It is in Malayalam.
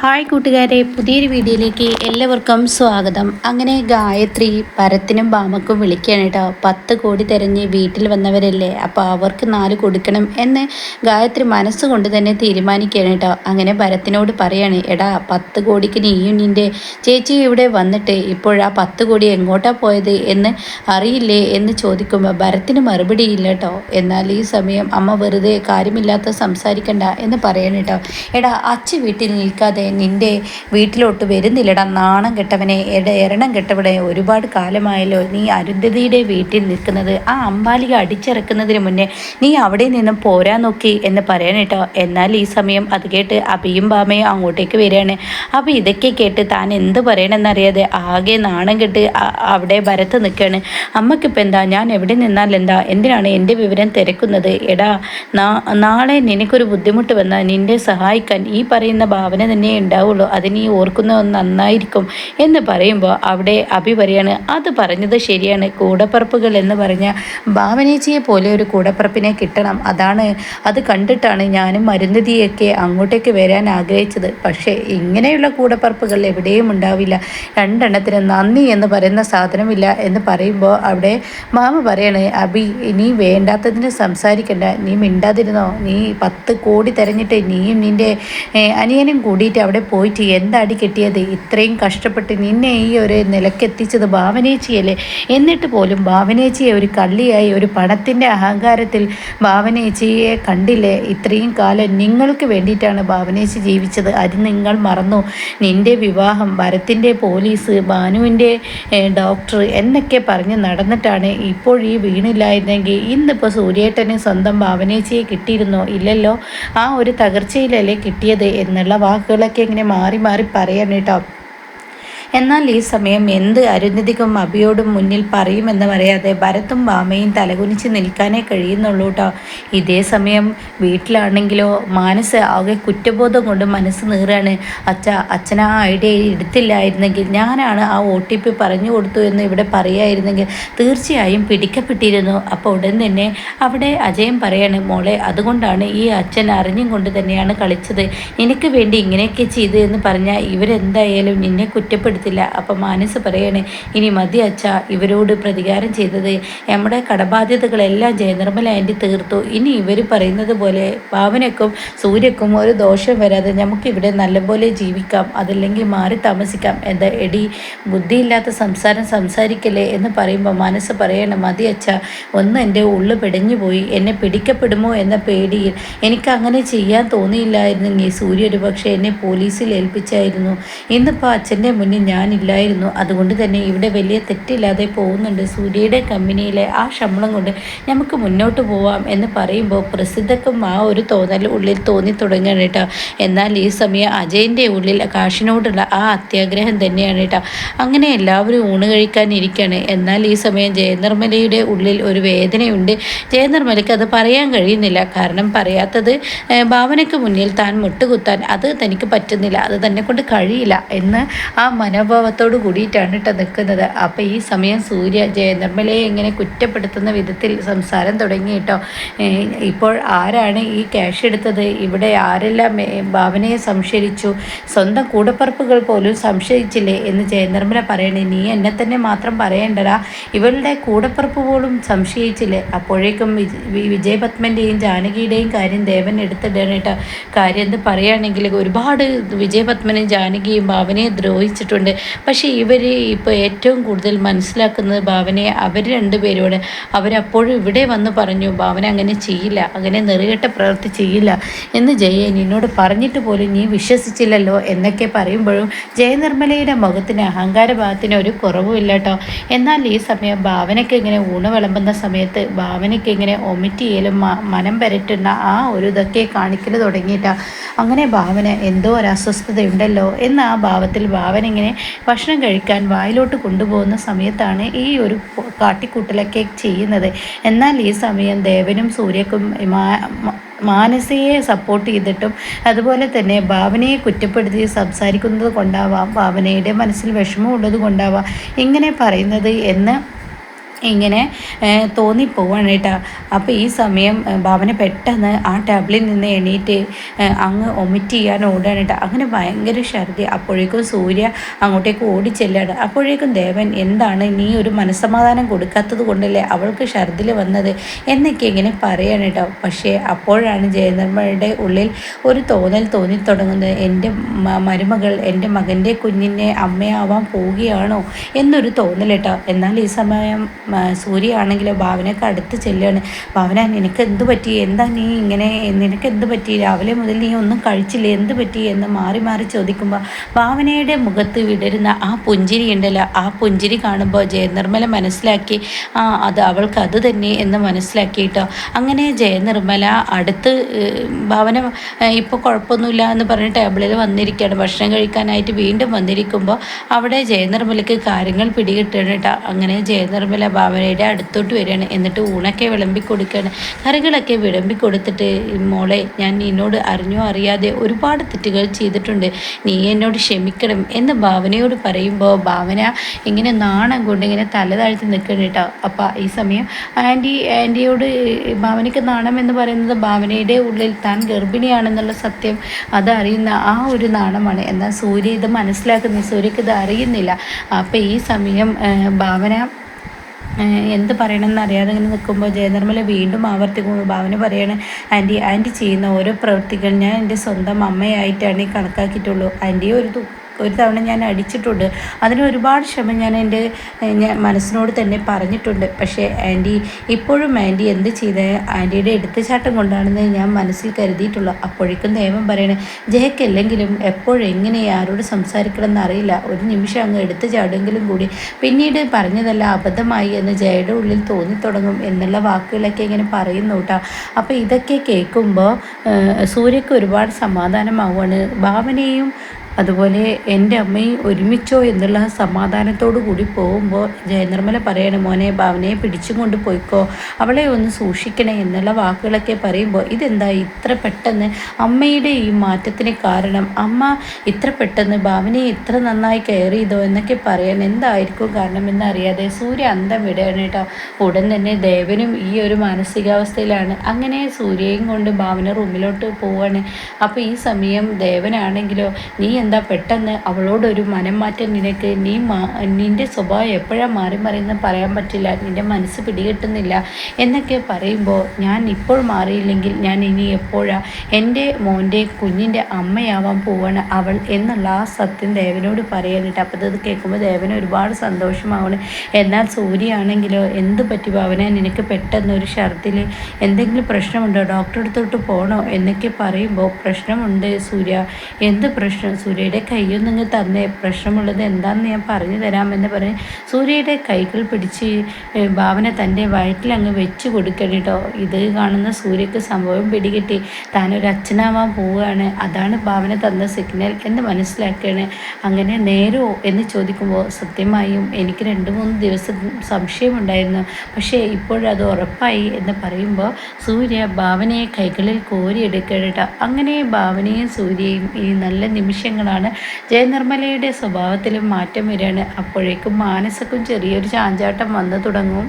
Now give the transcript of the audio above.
ഹായ് കൂട്ടുകാരെ പുതിയൊരു വീഡിയോയിലേക്ക് എല്ലാവർക്കും സ്വാഗതം. അങ്ങനെ ഗായത്രി പരത്തിനും ബാമക്കും വിളിക്കുകയാണ് കേട്ടോ. പത്ത് കോടി തിരഞ്ഞ് വീട്ടിൽ വന്നവരല്ലേ അപ്പോൾ അവർക്ക് നാല് കൊടുക്കണം എന്ന് ഗായത്രി മനസ്സുകൊണ്ട് തന്നെ തീരുമാനിക്കുകയാണ് കേട്ടോ. അങ്ങനെ ഭരത്തിനോട് പറയാണ് എടാ പത്ത് കോടിക്ക് നീയും നിന്റെ ചേച്ചി ഇവിടെ വന്നിട്ട് ഇപ്പോഴാ പത്ത് കോടി എങ്ങോട്ടാ പോയത് എന്ന് അറിയില്ലേ? എന്ന് ചോദിക്കുമ്പോൾ ഭരത്തിന് മറുപടിയില്ല കേട്ടോ. എന്നാൽ ഈ സമയം അമ്മ വെറുതെ കാര്യമില്ലാത്ത സംസാരിക്കണ്ട എന്ന് പറയണം കേട്ടോ. എടാ അച്ഛ വീട്ടിൽ നിൽക്കാതെ നിന്റെ വീട്ടിലോട്ട് വരുന്നില്ലട. നാണം കെട്ടവനെ എരണം കെട്ടവിടെ ഒരുപാട് കാലമായല്ലോ നീ അരുന്ധതിയുടെ വീട്ടിൽ നിൽക്കുന്നത്. ആ അമ്പാലിക അടിച്ചിറക്കുന്നതിന് മുന്നേ നീ അവിടെ നിന്നും പോരാൻ നോക്കി എന്ന് പറയാൻ കേട്ടോ. എന്നാൽ ഈ സമയം അത് കേട്ട് അബിയും ബാമയും അങ്ങോട്ടേക്ക് വരികയാണ്. അപ്പോൾ ഇതൊക്കെ കേട്ട് താൻ എന്ത് പറയണമെന്നറിയാതെ ആകെ നാണം കെട്ട് അവിടെ ഭരത്ത് നിൽക്കുകയാണ്. അമ്മക്കിപ്പോൾ എന്താ? ഞാൻ എവിടെ നിന്നാൽ എന്താ? എന്തിനാണ് എന്റെ വിവരം തിരക്കുന്നത്? എടാ നാളെ നിനക്കൊരു ബുദ്ധിമുട്ട് വന്നാൽ നിന്നെ സഹായിക്കാൻ ഈ പറയുന്ന ഭാവന തന്നെ ഉണ്ടാവുള്ളൂ. അതിന് ഈ നന്നായിരിക്കും എന്ന് പറയുമ്പോൾ അവിടെ അഭി പറയാണ് അത് പറഞ്ഞത് ശരിയാണ്. കൂടപ്പറപ്പുകൾ എന്ന് പറഞ്ഞ ഭാവനേച്ചിയെ പോലെ ഒരു കൂടപ്പറപ്പിനെ കിട്ടണം. അതാണ് അത് കണ്ടിട്ടാണ് ഞാനും മരുന്നതിയൊക്കെ അങ്ങോട്ടേക്ക് വരാൻ ആഗ്രഹിച്ചത്. പക്ഷേ ഇങ്ങനെയുള്ള കൂടപ്പറപ്പുകൾ എവിടെയും ഉണ്ടാവില്ല. രണ്ടെണ്ണത്തിന് നന്ദി എന്ന് പറയുന്ന സാധനമില്ല എന്ന് പറയുമ്പോൾ അവിടെ മാമ പറയാണ് അബി നീ വേണ്ടാത്തതിന് സംസാരിക്കണ്ട. നീ മിണ്ടാതിരുന്നോ? നീ പത്ത് കോടി തെരഞ്ഞിട്ട് നീയും നിന്റെ അനിയനും കൂടിയിട്ട് അവിടെ പോയിട്ട് എന്താടി കിട്ടിയത്? ഇത്രയും കഷ്ടപ്പെട്ട് നിന്നെ ഈ ഒരു നിലക്കെത്തിച്ചത് ഭാവനേച്ചിയല്ലേ? എന്നിട്ട് പോലും ഭാവനേച്ചിയെ ഒരു കള്ളിയായി ഒരു പണത്തിന്റെ അഹങ്കാരത്തിൽ ഭാവനേച്ചിയെ കണ്ടില്ലേ? ഇത്രയും കാലം നിങ്ങൾക്ക് വേണ്ടിയിട്ടാണ് ഭാവനേച്ചി ജീവിച്ചത്. അത് നിങ്ങൾ മറന്നു. നിന്റെ വിവാഹം ഭരത്തിന്റെ പോലീസ് ഭാനുവിന്റെ ഡോക്ടർ എന്നൊക്കെ പറഞ്ഞ് നടന്നിട്ടാണ് ഇപ്പോൾ ഈ വീണില്ലായിരുന്നെങ്കിൽ ഇന്നിപ്പോൾ സൂര്യേട്ടന് സ്വന്തം ഭാവനേച്ചിയെ കിട്ടിയിരുന്നോ? ഇല്ലല്ലോ. ആ ഒരു തകർച്ചയിലല്ലേ കിട്ടിയത് എന്നുള്ള വാക്കുകളൊക്കെ ഇങ്ങനെ മാറി മാറി പറയാണ് കേട്ടോ എന്നാൽ ഈ സമയം എന്ത് അരുന്ധതിക്കും അഭിയോടും മുന്നിൽ പറയുമെന്ന് പറയാതെ ഭരത്തും വാമയും തലകുനിച്ച് നിൽക്കാനേ കഴിയുന്നുള്ളൂ കേട്ടോ ഇതേ സമയം വീട്ടിലാണെങ്കിലോ മാനസ് ആകെ കുറ്റബോധം കൊണ്ട് മനസ്സ് നീറാണ്. അച്ഛ അച്ഛൻ ആ ഐഡിയ എടുത്തില്ലായിരുന്നെങ്കിൽ ഞാനാണ് ആ ഒ ടി പി പറഞ്ഞു കൊടുത്തു എന്ന് ഇവിടെ പറയായിരുന്നെങ്കിൽ തീർച്ചയായും പിടിക്കപ്പെട്ടിരുന്നു. അപ്പോൾ ഉടൻ തന്നെ അവിടെ അജയൻ പറയാണ് മോളെ അതുകൊണ്ടാണ് ഈ അച്ഛൻ അറിഞ്ഞും കൊണ്ട് തന്നെയാണ് കളിച്ചത്. എനിക്ക് വേണ്ടി ഇങ്ങനെയൊക്കെ ചെയ്തു എന്ന് പറഞ്ഞാൽ ഇവരെന്തായാലും നിന്നെ കുറ്റപ്പെടുത്തി. കൊടുത്തില്ല അപ്പം മാനസ് പറയാണ് ഇനി മതി അച്ഛ ഇവരോട് പ്രതികാരം ചെയ്തത്. നമ്മുടെ കടബാധ്യതകളെല്ലാം ജയനിർമ്മല ആന്റി തീർത്തു. ഇനി ഇവർ പറയുന്നത് പോലെ പാവനക്കും സൂര്യക്കും ഒരു ദോഷം വരാതെ നമുക്കിവിടെ നല്ലപോലെ ജീവിക്കാം. അതല്ലെങ്കിൽ മാറി താമസിക്കാം. എന്താ എടി ബുദ്ധിയില്ലാത്ത സംസാരം സംസാരിക്കല്ലേ എന്ന് പറയുമ്പോൾ മനസ്സ് പറയണം മതി അച്ഛ ഒന്ന് എന്റെ ഉള്ളു പിടഞ്ഞു പോയി. എന്നെ പിടിക്കപ്പെടുമോ എന്ന പേടിയിൽ എനിക്ക് അങ്ങനെ ചെയ്യാൻ തോന്നിയില്ലായിരുന്നെങ്കിൽ സൂര്യ ഒരു പക്ഷേ എന്നെ പോലീസിൽ ഏൽപ്പിച്ചായിരുന്നു. ഇന്നിപ്പോൾ അച്ഛന്റെ മുന്നിൽ ഞാനില്ലായിരുന്നു. അതുകൊണ്ട് തന്നെ ഇവിടെ വലിയ തെറ്റില്ലാതെ പോകുന്നുണ്ട്. സൂര്യയുടെ കമ്പനിയിലെ ആ ശമ്പളം കൊണ്ട് നമുക്ക് മുന്നോട്ട് പോവാം എന്ന് പറയുമ്പോൾ പ്രസിദ്ധക്കും ആ ഒരു തോന്നൽ ഉള്ളിൽ തോന്നി തുടങ്ങുകയാണ് കേട്ടോ. എന്നാൽ ഈ സമയം അജയന്റെ ഉള്ളിൽ കാശിനോടുള്ള ആ അത്യാഗ്രഹം തന്നെയാണ് കേട്ടോ. അങ്ങനെ എല്ലാവരും ഊണ് കഴിക്കാനിരിക്കുകയാണ് എന്നാൽ ഈ സമയം ജയനിർമ്മലയുടെ ഉള്ളിൽ ഒരു വേദനയുണ്ട്. ജയനിർമ്മലയ്ക്ക് അത് പറയാൻ കഴിയുന്നില്ല. കാരണം പറയാത്തത് ഭാവനയ്ക്ക് മുന്നിൽ താൻ മുട്ടുകുത്താൻ അത് തനിക്ക് പറ്റുന്നില്ല. അത് തന്നെ കൊണ്ട് കഴിയില്ല എന്ന് ആ മന മനോഭാവത്തോട് കൂടിയിട്ടാണ് കേട്ടോ നിൽക്കുന്നത് അപ്പോൾ ഈ സമയം സൂര്യ ജയനിർമ്മലയെ ഇങ്ങനെ കുറ്റപ്പെടുത്തുന്ന വിധത്തിൽ സംസാരം തുടങ്ങി കേട്ടോ ഇപ്പോൾ ആരാണ് ഈ ക്യാഷ് എടുത്തത്? ഇവിടെ ആരെല്ലാം ഭാവനയെ സംശയിച്ചു? സ്വന്തം കൂടപ്പറപ്പുകൾ പോലും സംശയിച്ചില്ലേ എന്ന് ജയനിർമ്മല പറയണേ. നീ എന്നെ തന്നെ മാത്രം പറയേണ്ടടാ. ഇവളുടെ കൂടപ്പറപ്പ് പോലും സംശയിച്ചില്ലേ? അപ്പോഴേക്കും വിജയപത്മന്റെയും ജാനകിയുടെയും കാര്യം ദേവൻ എടുത്തിടണം കേട്ടോ കാര്യം എന്ന് പറയുകയാണെങ്കിൽ ഒരുപാട് വിജയപത്മനും ജാനകിയും ഭാവനയെ ദ്രോഹിച്ചിട്ടുണ്ട്. പക്ഷേ ഇവർ ഇപ്പോൾ ഏറ്റവും കൂടുതൽ മനസ്സിലാക്കുന്നത് ഭാവനയെ അവർ രണ്ടുപേരോട് അവരപ്പോഴും ഇവിടെ വന്ന് പറഞ്ഞു ഭാവന അങ്ങനെ ചെയ്യില്ല അങ്ങനെ നെറുകെട്ട പ്രവൃത്തി ചെയ്യില്ല എന്ന് ജയൻ എന്നോട് പറഞ്ഞിട്ട് പോലും നീ വിശ്വസിച്ചില്ലല്ലോ എന്നൊക്കെ പറയുമ്പോഴും ജയനിർമ്മലയുടെ മുഖത്തിന് അഹങ്കാരഭാവത്തിന് ഒരു കുറവുമില്ല കേട്ടോ എന്നാൽ ഈ സമയം ഭാവനയ്ക്ക് ഇങ്ങനെ ഊണ് വിളമ്പുന്ന സമയത്ത് ഭാവനയ്ക്ക് ഇങ്ങനെ ഒമിറ്റ് ചെയ്യലും മനം പരറ്റുന്ന ആ ഒരു ഇതൊക്കെ കാണിക്കൽ തുടങ്ങിയിട്ടാണ് അങ്ങനെ ഭാവന എന്തോ ഒരു അസ്വസ്ഥതയുണ്ടല്ലോ എന്ന് ആ ഭാവത്തിൽ ഭാവന ഇങ്ങനെ ഭക്ഷണം കഴിക്കാൻ വായിലോട്ട് കൊണ്ടുപോകുന്ന സമയത്താണ് ഈ ഒരു കാട്ടിക്കൂട്ടലൊക്കെ ചെയ്യുന്നത്. എന്നാൽ ഈ സമയം ദേവനും സൂര്യക്കും മാനസിയെ സപ്പോർട്ട് ചെയ്തിട്ടും അതുപോലെ തന്നെ ഭാവനയെ കുറ്റപ്പെടുത്തി സംസാരിക്കുന്നത് കൊണ്ടാവാം ഭാവനയുടെ മനസ്സിൽ വിഷമമുള്ളത് കൊണ്ടാവാം ഇങ്ങനെ പറയുന്നത് എന്ന് ഇങ്ങനെ തോന്നിപ്പോവാണ് കേട്ടോ. അപ്പോൾ ഈ സമയം ഭാവന പെട്ടെന്ന് ആ ടേബിളിൽ നിന്ന് എണീറ്റ് അങ്ങ് ഒമിറ്റ് ചെയ്യാൻ ഓടുകയാണ് കേട്ടോ. അങ്ങനെ ഭയങ്കര ഛർദി. അപ്പോഴേക്കും സൂര്യ അങ്ങോട്ടേക്ക് ഓടിച്ചെല്ലാണ്. അപ്പോഴേക്കും ദേവൻ എന്താണ് നീ ഒരു മനസ്സമാധാനം കൊടുക്കാത്തത് കൊണ്ടല്ലേ അവൾക്ക് ഛർദിൽ വന്നത്? എന്നൊക്കെ ഇങ്ങനെ പറയാണ് കേട്ടോ. പക്ഷേ അപ്പോഴാണ് ജയനിർമ്മയുടെ ഉള്ളിൽ ഒരു തോന്നൽ തോന്നി തുടങ്ങുന്നത് എന്റെ മരുമകൾ എന്റെ മകന്റെ കുഞ്ഞിനെ അമ്മയാവാൻ പോവുകയാണോ? എന്നൊരു തോന്നൽ കേട്ടോ. എന്നാൽ ഈ സമയം സൂര്യ ആണെങ്കിലോ ഭാവനയൊക്കെ അടുത്ത് ചെല്ലുകയാണ്. ഭാവന നിനക്ക് എന്ത് പറ്റി? എന്താ നീ ഇങ്ങനെ നിനക്ക് എന്ത് പറ്റി? രാവിലെ മുതൽ നീ ഒന്നും കഴിച്ചില്ല? എന്ത് പറ്റി? എന്ന് മാറി മാറി ചോദിക്കുമ്പോൾ ഭാവനയുടെ മുഖത്ത് വിടരുന്ന ആ പുഞ്ചിരി ഉണ്ടല്ലോ. ആ പുഞ്ചിരി കാണുമ്പോൾ ജയനിർമ്മല മനസ്സിലാക്കി ആ അത് അവൾക്ക് അത് തന്നെ എന്ന് മനസ്സിലാക്കിയിട്ടോ അങ്ങനെ ജയനിർമ്മല അടുത്ത് ഭാവന ഇപ്പോൾ കുഴപ്പമൊന്നുമില്ല എന്ന് പറഞ്ഞ് ടേബിളിൽ വന്നിരിക്കുകയാണ്. ഭക്ഷണം കഴിക്കാനായിട്ട് വീണ്ടും വന്നിരിക്കുമ്പോൾ അവിടെ ജയനിർമ്മലക്ക് കാര്യങ്ങൾ പിടികിട്ടണം കേട്ടോ. അങ്ങനെ ജയനിർമ്മല ഭാവനയുടെ അടുത്തോട്ട് വരികയാണ്. എന്നിട്ട് ഊണൊക്കെ വിളമ്പി കൊടുക്കുകയാണ്. കറികളൊക്കെ വിളമ്പി കൊടുത്തിട്ട് മോളെ ഞാൻ നിന്നോട് അറിഞ്ഞോ അറിയാതെ ഒരുപാട് തെറ്റുകൾ ചെയ്തിട്ടുണ്ട്. നീ എന്നോട് ക്ഷമിക്കണം എന്ന് ഭാവനയോട് പറയുമ്പോൾ ഭാവന ഇങ്ങനെ നാണം കൊണ്ട് ഇങ്ങനെ തല താഴ്ത്തി നിൽക്കണം കേട്ടോ. അപ്പം ഈ സമയം ആന്റി ആന്റിയോട് ഭാവനയ്ക്ക് നാണം എന്ന് പറയുന്നത് ഭാവനയുടെ ഉള്ളിൽ താൻ ഗർഭിണിയാണെന്നുള്ള സത്യം അതറിയുന്ന ആ ഒരു നാണമാണ്. എന്നാൽ സൂര്യ ഇത് മനസ്സിലാക്കുന്ന. സൂര്യക്ക് ഇത് അറിയുന്നില്ല. അപ്പം ഈ സമയം ഭാവന എന്ത് പറയണമെന്ന് അറിയാതെ ഇങ്ങനെ നിൽക്കുമ്പോൾ ജയനിർമ്മല വീണ്ടും ആവർത്തിക്കുമ്പോൾ ഭാവന പറയാണ് ആന്റി ആന്റി ചെയ്യുന്ന ഓരോ പ്രവൃത്തികൾ ഞാൻ എന്റെ സ്വന്തം അമ്മയായിട്ടാണ് കണക്കാക്കിയിട്ടുള്ളൂ. ആന്റിയെ ഒരു ഒരു തവണ ഞാൻ അടിച്ചിട്ടുണ്ട്. അതിന് ഒരുപാട് ക്ഷമ ഞാൻ എന്റെ മനസ്സിനോട് തന്നെ പറഞ്ഞിട്ടുണ്ട്. പക്ഷേ ആന്റി ഇപ്പോഴും ആന്റി എന്ത് ചെയ്ത ആന്റിയുടെ എടുത്തുചാട്ടം കൊണ്ടാണെന്ന് ഞാൻ മനസ്സിൽ കരുതിയിട്ടുള്ളൂ. അപ്പോഴേക്കും ദൈവം പറയണേ ജയക്കല്ലെങ്കിലും എപ്പോഴെങ്ങനെ ആരോട് സംസാരിക്കണമെന്ന് അറിയില്ല. ഒരു നിമിഷം അങ്ങ് എടുത്തു ചാടുമെങ്കിലും കൂടി. പിന്നീട് പറഞ്ഞതല്ല അബദ്ധമായി എന്ന് ജയയുടെ ഉള്ളിൽ തോന്നിത്തുടങ്ങും എന്നുള്ള വാക്കുകളൊക്കെ ഇങ്ങനെ പറയുന്നു കേട്ടോ. അപ്പോൾ ഇതൊക്കെ കേൾക്കുമ്പോൾ സൂര്യക്ക് ഒരുപാട് സമാധാനമാവുകയാണ് ഭാവനയും അതുപോലെ എന്റെ അമ്മയും ഒരുമിച്ചോ എന്നുള്ള സമാധാനത്തോടു കൂടി പോകുമ്പോൾ ജയനിർമ്മല പറയണം മോനെ ഭാവനയെ പിടിച്ചും കൊണ്ട് പോയിക്കോ. അവളെ ഒന്ന് സൂക്ഷിക്കണേ എന്നുള്ള വാക്കുകളൊക്കെ പറയുമ്പോൾ ഇതെന്താ ഇത്ര പെട്ടെന്ന്? അമ്മയുടെ ഈ മാറ്റത്തിന് കാരണം. അമ്മ ഇത്ര പെട്ടെന്ന് ഭാവനയെ ഇത്ര നന്നായി കെയർ ചെയ്തോ എന്നൊക്കെ പറയാൻ എന്തായിരിക്കും കാരണം എന്നറിയാതെ സൂര്യ അന്തം വിടുകയാണ് കേട്ടോ. ഉടൻ തന്നെ ദേവനും ഈ ഒരു മാനസികാവസ്ഥയിലാണ്. അങ്ങനെ സൂര്യയും കൊണ്ട് ഭാവന റൂമിലോട്ട് പോവാണ്. അപ്പോൾ ഈ സമയം ദേവനാണെങ്കിലോ നീ എന്താ പെട്ടെന്ന് അവളോടൊരു മനം മാറ്റം നിനക്ക്? നീ നിന്റെ സ്വഭാവം എപ്പോഴാണ് മാറി മറിയെന്ന് പറയാൻ പറ്റില്ല. നിന്റെ മനസ്സ് പിടികിട്ടുന്നില്ല എന്നൊക്കെ പറയുമ്പോൾ ഞാൻ ഇപ്പോൾ മാറിയില്ലെങ്കിൽ ഞാൻ ഇനി എപ്പോഴാ? എന്റെ മോന്റെ കുഞ്ഞിന്റെ അമ്മയാവാൻ പോവാണ് അവൾ എന്നുള്ള ആ സത്യം ദേവനോട് പറയാനിട്ട് അപ്പോൾ അത് കേൾക്കുമ്പോൾ ദേവൻ ഒരുപാട് സന്തോഷമാവണം എന്നാൽ സൂര്യയാണെങ്കിലോ എന്ത് പറ്റി അവനെ നിനക്ക് പെട്ടെന്ന് ഒരു ഷർത്തിൽ എന്തെങ്കിലും പ്രശ്നമുണ്ടോ? ഡോക്ടറെ അടുത്തോട്ട് പോകണോ എന്നൊക്കെ പറയുമ്പോൾ പ്രശ്നമുണ്ട് സൂര്യ. എന്ത് പ്രശ്നം? സൂര്യ സൂര്യയുടെ കൈയൊന്നിങ്ങ് തന്നേ. പ്രശ്നമുള്ളത് എന്താണെന്ന് ഞാൻ പറഞ്ഞു തരാമെന്ന് പറഞ്ഞ് സൂര്യയുടെ കൈകൾ പിടിച്ച് ഭാവന തന്റെ വയറ്റിലങ്ങ് വെച്ച് കൊടുക്കണം കേട്ടോ. ഇത് കാണുന്ന സൂര്യക്ക് സംഭവം പിടികിട്ടി. താനൊരു അച്ഛനാവാൻ പോവുകയാണ്. അതാണ് ഭാവന തന്ന സിഗ്നൽ എന്ന് മനസ്സിലാക്കുകയാണ്. അങ്ങനെ നേരോ എന്ന് ചോദിക്കുമ്പോൾ സത്യമായും എനിക്ക് രണ്ട് മൂന്ന് ദിവസം സംശയമുണ്ടായിരുന്നു. പക്ഷേ ഇപ്പോഴത് ഉറപ്പായി എന്ന് പറയുമ്പോൾ സൂര്യ ഭാവനയെ കൈകളിൽ കോരിയെടുക്കണം കേട്ടോ. അങ്ങനെ ഭാവനയും സൂര്യയും ഈ നല്ല നിമിഷങ്ങൾ കാര്യങ്ങളാണ് ജയനിർമ്മലയുടെ സ്വഭാവത്തിലും മാറ്റം വരികയാണ്. അപ്പോഴേക്കും മാനസക്കും ചെറിയൊരു ചാഞ്ചാട്ടം വന്നു തുടങ്ങും.